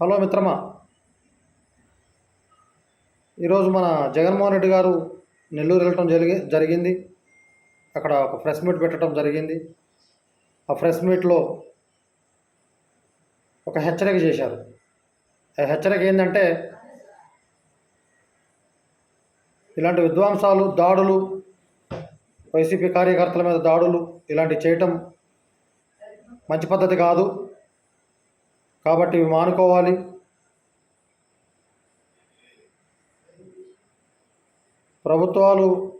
Hello మిత్రమా. ఈరోజు మన జగన్మోహన్ రెడ్డి గారు నెల్లూరు వెళ్ళటం జరిగి జరిగింది. అక్కడ ఒక ప్రెస్ మీట్ పెట్టడం జరిగింది. ఆ ప్రెస్ మీట్లో ఒక హెచ్చరిక చేశారు. ఆ హెచ్చరిక ఏంటంటే ఇలాంటి విధ్వంసాలు దాడులు వైసీపీ కార్యకర్తల మీద దాడులు ఇలాంటివి చేయటం మంచి పద్ధతి కాదు. కాబట్టి ఇవి మానుకోవాలి. ప్రభుత్వాలు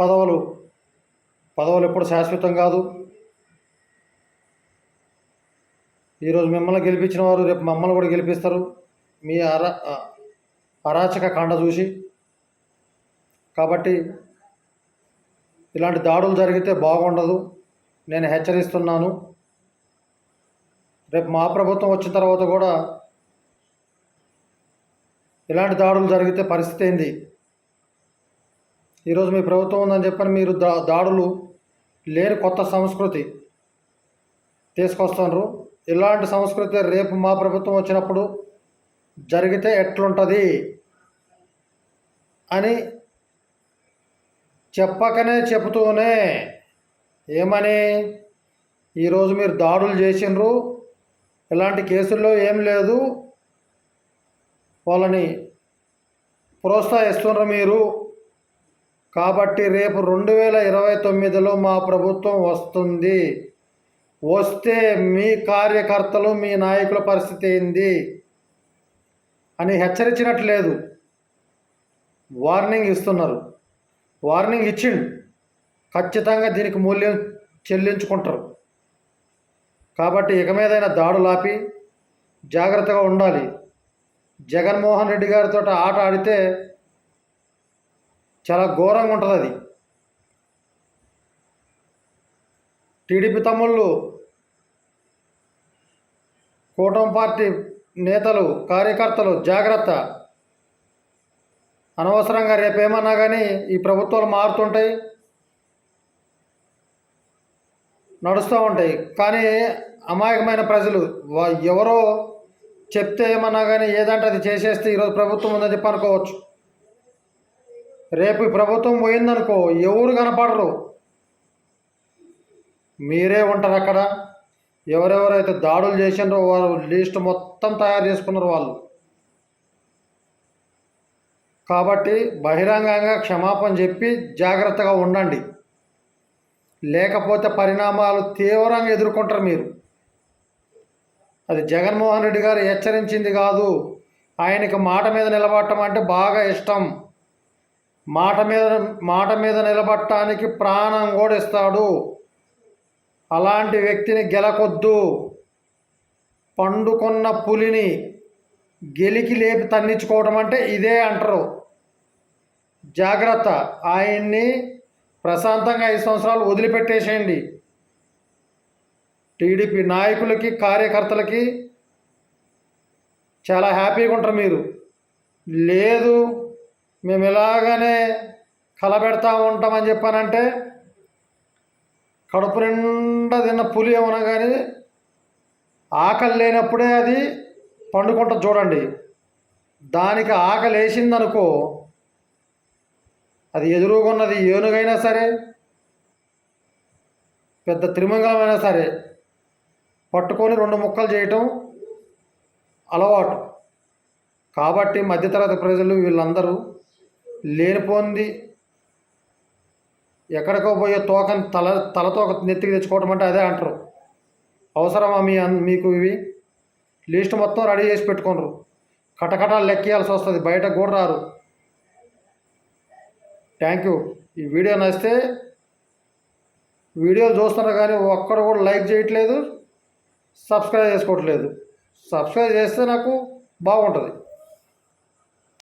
పదవులు పదవులు ఎప్పుడు శాశ్వతం కాదు. ఈరోజు మిమ్మల్ని గెలిపించిన వారు రేపు మమ్మల్ని కూడా గెలిపిస్తారు. మీ అరా అరాచక కాండ చూసి. కాబట్టి ఇలాంటి దాడులు జరిగితే బాగుండదు. నేను హెచ్చరిస్తున్నాను. రేపు మా ప్రభుత్వం వచ్చిన తర్వాత కూడా ఇలాంటి దాడులు జరిగితే పరిస్థితి ఏంది? ఈరోజు మీ ప్రభుత్వం ఉందని చెప్పని మీరు దా దాడులు లేని కొత్త సంస్కృతి తీసుకొస్తున్నారు. ఇలాంటి సంస్కృతి రేపు మా ప్రభుత్వం వచ్చినప్పుడు జరిగితే ఎట్లుంటుంది అని చెప్పకనే చెబుతూనే ఏమని? ఈరోజు మీరు దాడులు చేసిండ్రు. ఇలాంటి కేసుల్లో ఏం లేదు. వాళ్ళని ప్రోత్సహిస్తున్నారు మీరు. కాబట్టి రేపు రెండు వేల ఇరవై తొమ్మిదిలో మా ప్రభుత్వం వస్తుంది. వస్తే మీ కార్యకర్తలు మీ నాయకుల పరిస్థితి ఏంది? అని హెచ్చరించినట్లేదు. వార్నింగ్ ఇస్తున్నారు. వార్నింగ్ ఇచ్చిండు. ఖచ్చితంగా దీనికి మూల్యం చెల్లించుకుంటారు. కాబట్టి ఇక మీదైనా దాడులాపి జాగ్రత్తగా ఉండాలి. జగన్మోహన్ రెడ్డి గారితో ఆట ఆడితే చాలా ఘోరంగా ఉంటుంది అది. టీడీపీ తమ్ముళ్ళు కూటమి పార్టీ నేతలు కార్యకర్తలు జాగ్రత్త. అనవసరంగా రేపేమన్నా కానీ ఈ ప్రభుత్వాలు మారుతుంటాయి. నడుస్తూ ఉంటాయి. కానీ అమాయకమైన ప్రజలు ఎవరో చెప్తే ఏమన్నా కానీ ఏదంటే అది చేసేస్తే ఈరోజు ప్రభుత్వం ఉందని చెప్పి అనుకోవచ్చు. రేపు ప్రభుత్వం పోయిందనుకో ఎవరు కనపడరు. మీరే ఉంటారు అక్కడ. ఎవరెవరైతే దాడులు చేసిండ్రో వారు లిస్ట్ మొత్తం తయారు చేసుకున్నారు వాళ్ళు. కాబట్టి బహిరంగంగా క్షమాపణ చెప్పి జాగ్రత్తగా ఉండండి. లేకపోతే పరిణామాలు తీవ్రంగా ఎదుర్కొంటారు మీరు. అది జగన్మోహన్ రెడ్డి గారు హెచ్చరించింది కాదు. ఆయనకి మాట మీద నిలబడటం అంటే బాగా ఇష్టం. మాట మీద మాట మీద నిలబడటానికి ప్రాణం కూడా ఇస్తాడు. అలాంటి వ్యక్తిని గెలకొద్దు. పండుకున్న పులిని గెలికి లేపి తన్నించుకోవడం అంటే ఇదే అంటారు. జాగ్రత్త. ఆయన్ని ప్రశాంతంగా ఐదు సంవత్సరాలు వదిలిపెట్టేసేయండి. టీడీపీ నాయకులకి కార్యకర్తలకి చాలా హ్యాపీగా ఉంటారు మీరు. లేదు మేము ఇలాగనే కలబెడతా ఉంటామని చెప్పానంటే కడుపు నిండా తిన్న పులి ఏమన్నా కానీ ఆకలి లేనప్పుడే అది పండుకుంటుంది చూడండి. దానికి ఆకలి వేసిందనుకో అది ఎదురుగున్నది ఏనుగైనా సరే పెద్ద త్రిమంగళమైనా సరే పట్టుకొని రెండు ముక్కలు చేయటం అలవాటు. కాబట్టి మధ్యతరగతి ప్రజలు వీళ్ళందరూ లేనిపోంది ఎక్కడికో పోయే తోకని తల తలతో నెత్తికి తెచ్చుకోవటం అంటే అదే అంటారు. అవసరమా మీ మీకు ఇవి? లిస్ట్ మొత్తం రెడీ చేసి పెట్టుకోనరు. కటకటాలు లెక్కేయాల్సి వస్తుంది బయటకు కూడా రారు. థ్యాంక్ యూ ఈ వీడియో నచ్చితే వీడియోలు చూస్తున్నారు కానీ ఒక్కడు కూడా లైక్ చేయట్లేదు సబ్స్క్రైబ్ చేసుకోవట్లేదు. సబ్స్క్రైబ్ చేస్తే నాకు బాగుంటుంది.